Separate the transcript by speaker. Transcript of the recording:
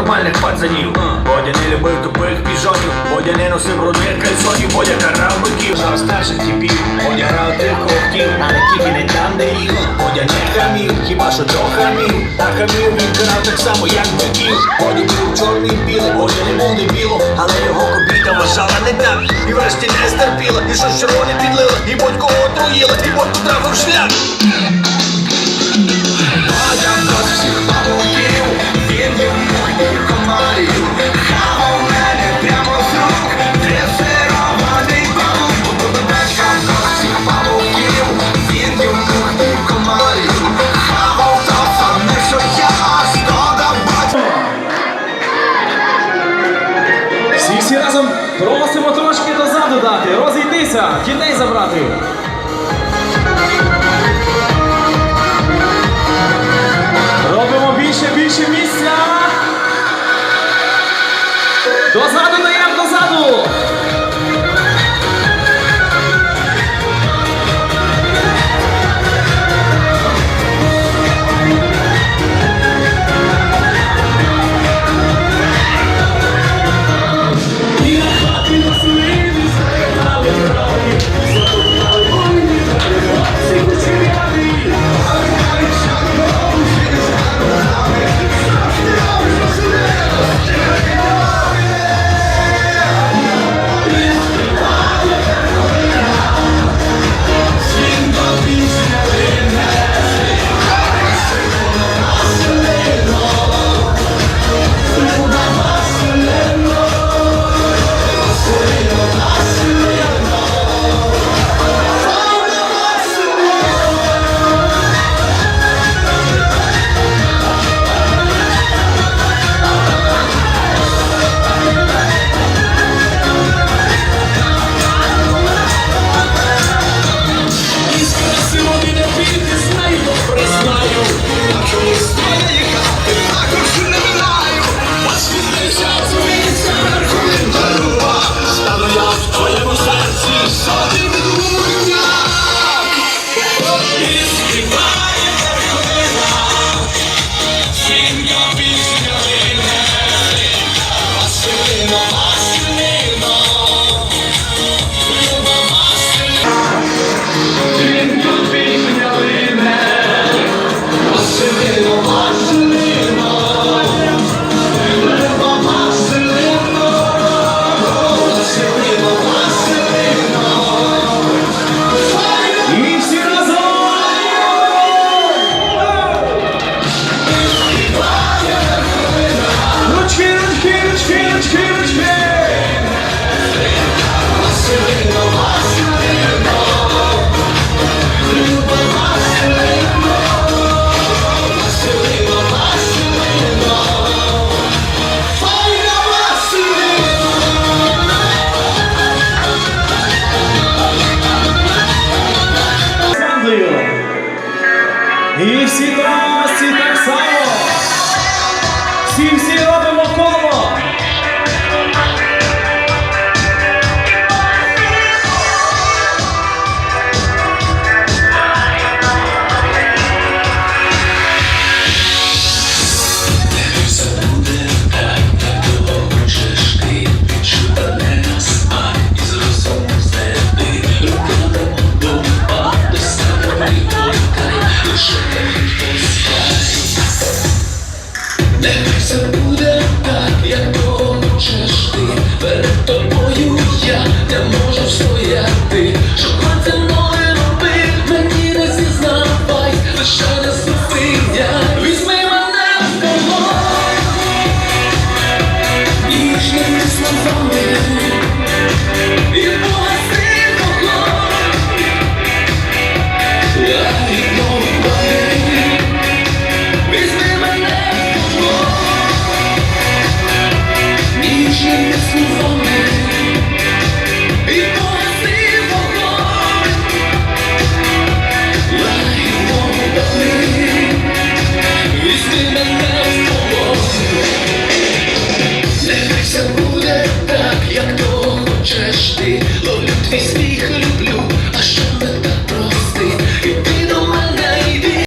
Speaker 1: нормальних пацанів. Бодя не любив тупих піжонів, Бодя не носив рудних кальсонів, Бодя карав биків. Жав старших тіпів, Бодя грав тих когтів, але тільки не там, де їх. Бодя не хамів, хіба що то хамів, а хамів він карав так само, як биків. Бодя був чорний білий, Бодя не був не біло, але його кобіта вважала не так. І врешті не стерпіла, і щось червоне підлила, і будь-кого отруїла, і будь-кого трафив шлях.